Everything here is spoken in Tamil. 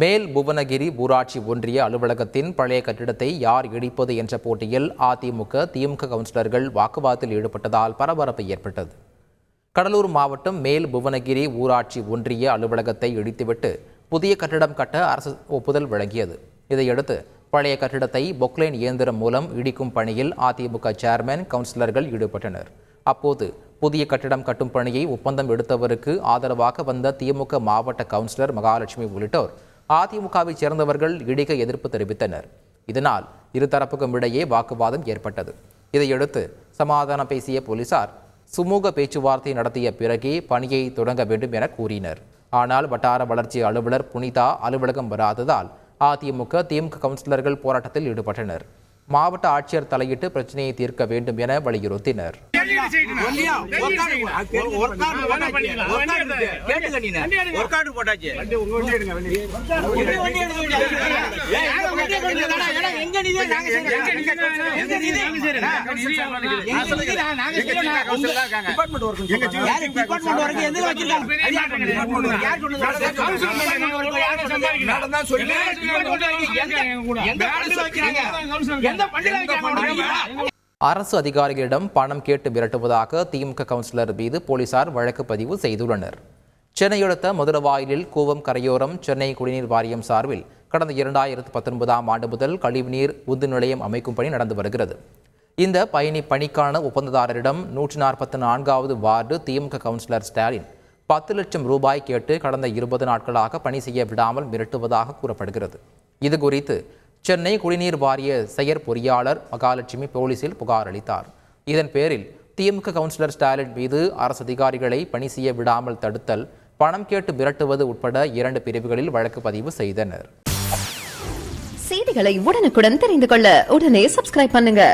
மேல் புவனகிரி ஊராட்சி ஒன்றிய அலுவலகத்தின் பழைய கட்டிடத்தை யார் இடிப்பது என்ற போட்டியில் அதிமுக திமுக கவுன்சிலர்கள் வாக்குவாதத்தில் ஈடுபட்டதால் பரபரப்பு ஏற்பட்டது. கடலூர் மாவட்டம் மேல் புவனகிரி ஊராட்சி ஒன்றிய அலுவலகத்தை இடித்துவிட்டு புதிய கட்டிடம் கட்ட அரசு ஒப்புதல் வழங்கியது. இதையடுத்து பழைய கட்டிடத்தை பொக்லைன் இயந்திரம் மூலம் இடிக்கும் பணியில் அதிமுக சேர்மேன் கவுன்சிலர்கள் ஈடுபட்டனர். அப்போது புதிய கட்டிடம் கட்டும் பணியை ஒப்பந்தம் எடுத்தவருக்கு ஆதரவாக வந்த திமுக மாவட்ட கவுன்சிலர் மகாலட்சுமி உள்ளிட்டோர் அதிமுகவைச் சேர்ந்தவர்கள் இடிக்க எதிர்ப்பு தெரிவித்தனர். இதனால் இருதரப்புக்கும் இடையே வாக்குவாதம் ஏற்பட்டது. இதையடுத்து சமாதானம் பேசிய போலீசார் சுமூக பேச்சுவார்த்தை நடத்திய பிறகே பணியை தொடங்க வேண்டும் என கூறினர். ஆனால் வட்டார வளர்ச்சி அலுவலர் புனிதா அலுவலகம் வராததால் அதிமுக திமுக கவுன்சிலர்கள் போராட்டத்தில் ஈடுபட்டனர். மாவட்ட ஆட்சியர் தலையிட்டு பிரச்சனையை தீர்க்க வேண்டும் என வலியுறுத்தினர். போட்டாச்சு. ஒரு கார்டு இருக்கு. கேட்டுக்க நீனு. ஒரு கார்டு போட்டாச்சு. எப்படி வண்டி எடுக்க முடியாது? ஏய், எங்க வண்டி எடுக்க முடியாதுடா? ஏடா, எங்க நிதி நாங்க செய்யறோம். எங்க நிதி நாங்க? செய்யறோம். எங்க நிதி நான் நாங்க செய்யறோம். உங்க- டிபார்ட்மெண்ட் ஒர்க் யாரு டிபார்ட்மெண்ட் ஒர்க் எதுல வச்சிருக்காங்க? அது யார் சொன்னது? யார் சொன்னது? மேடம் தான் சொல்லி எந்த பண்டிகை அரசு அதிகாரிகளிடம் பணம் கேட்டு மிரட்டுவதாக திமுக கவுன்சிலர் மீது போலீசார் வழக்கு பதிவு செய்துள்ளனர். சென்னையடுத்த மதுரவாயிலில் கூவம் கரையோரம் சென்னை குடிநீர் வாரியம் சார்பில் கடந்த இரண்டாயிரத்து பத்தொன்பதாம் ஆண்டு முதல் கழிவுநீர் உந்து நிலையம் அமைக்கும் பணி நடந்து வருகிறது. இந்த பயணி பணிக்கான ஒப்பந்ததாரரிடம் நூற்றி நாற்பத்தி நான்காவது வார்டு திமுக கவுன்சிலர் ஸ்டாலின் பத்து லட்சம் ரூபாய் கேட்டு கடந்த இருபது நாட்களாக பணி செய்ய விடாமல் மிரட்டுவதாக கூறப்படுகிறது. இது குறித்து சென்னை குடிநீர் வாரிய செயற் பொறியாளர் மகாலட்சுமி போலீசில் புகார் அளித்தார். இதன் பேரில் திமுக கவுன்சிலர் ஸ்டாலின் மீது அரசு அதிகாரிகளை பணி செய்ய விடாமல் தடுத்தல் பணம் கேட்டு மிரட்டுவது உட்பட இரண்டு பிரிவுகளில் வழக்கு பதிவு செய்தனர். செய்திகளை உடனுக்குடன் தெரிந்து கொள்ள உடனே சப்ஸ்கிரைப் பண்ணுங்க.